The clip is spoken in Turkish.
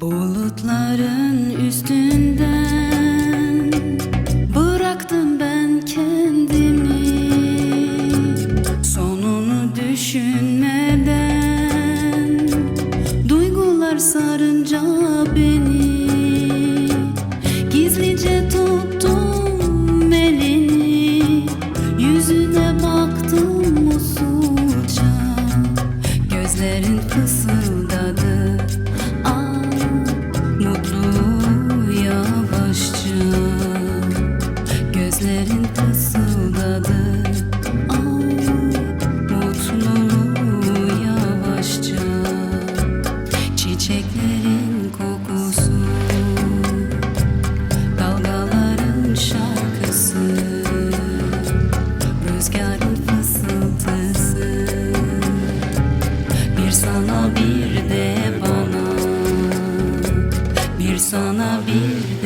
Bulutların üstünden bıraktım ben kendimi. Sonunu düşünmeden duygular sarınca beni. Gizlice tuttum elini yüzüne baktım usulca. Gözlerin fısıldadı Gözlerin fısıldadı. Ah mutlu yavaşça. Çiçeklerin kokusu. Dalgaların şarkısı. Rüzgarın fısıltısı. Bir sana bir de bana. Bir sana bir